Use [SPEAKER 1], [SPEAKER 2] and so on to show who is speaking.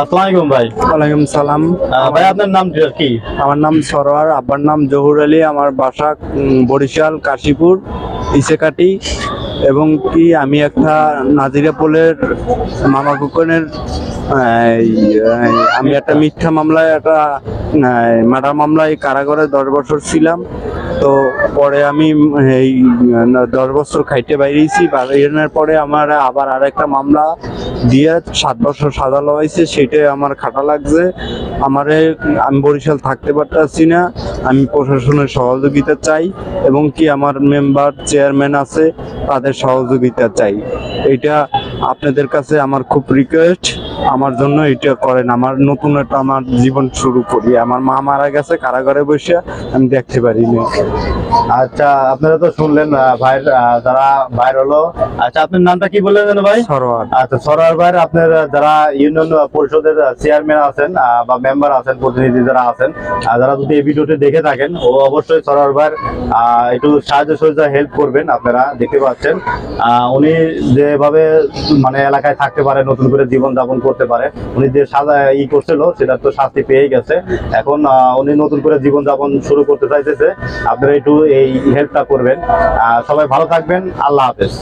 [SPEAKER 1] আসসালামু আলাইকুম ভাই।
[SPEAKER 2] ওয়ালাইকুম সালাম।
[SPEAKER 1] ভাই আপনার নাম কি
[SPEAKER 2] আমার নাম সরোয়ার আব্বার নাম জহুর আলী আমার বাসা বরিশাল কাশীপুর ইসেকাটি এবং কি আমি একটা নাজিরা পোলের মামা কুকনের আমি একটা মিথ্যা মামলায় একটা মার্ডার মামলায় কারাগারে দশ বছর ছিলাম। তো পরে আমি, এই দশ বছর খাইতে বাইরেছি, বাইরের পরে আমার আবার আর একটা মামলা দিয়ে সাত বছর সাজা লওয়াইছে, সেটাই আমার খাটা লাগছে। আমারে, আমি বরিশাল থাকতে পারতেছি না, আমি প্রশাসনের সহযোগিতা চাই এবং কি আমার মেম্বার, চেয়ারম্যান আছে, তাদের সহযোগিতা চাই। এটা আপনাদের কাছে আমার খুব রিকোয়েস্ট আমার জন্য এটা করেন। আমার নতুন একটা আমার জীবন শুরু করি। আমার মা মারা গেছে কারাগারে বসে আমি দেখতে পারিনি।
[SPEAKER 1] আচ্ছা আপনারা তো শুনলেন ভাইয়ের যারা ভাইয়ের হলো। আচ্ছা আপনার নামটা কি বললেন যেন ভাই?
[SPEAKER 2] সরোয়ার।
[SPEAKER 1] আচ্ছা সরার ভাইয়ের আপনার যারা ইউনিয়ন পরিষদের চেয়ারম্যান আছেন বা মেম্বার আছেন প্রতিনিধি যারা আছেন যারা যদি এই ভিডিওটি দেখে থাকেন ও অবশ্যই সরোয়ার ভাইয়ের আহ, একটু সাহায্য সহযোগিতা হেল্প করবেন আপনারা দেখতে পাচ্ছেন। আহ, উনি যেভাবে মানে এলাকায় থাকতে পারে নতুন করে জীবন যাপন করতে পারে। উনি যে সাজা ই করছিল সেটা তো শাস্তি পেয়ে গেছে। এখন উনি নতুন করে জীবনযাপন শুরু করতে চাইতেছে। আপনারা একটু এই হেল্পটা করবেন। সবাই ভালো থাকবেন। আল্লাহ হাফেজ।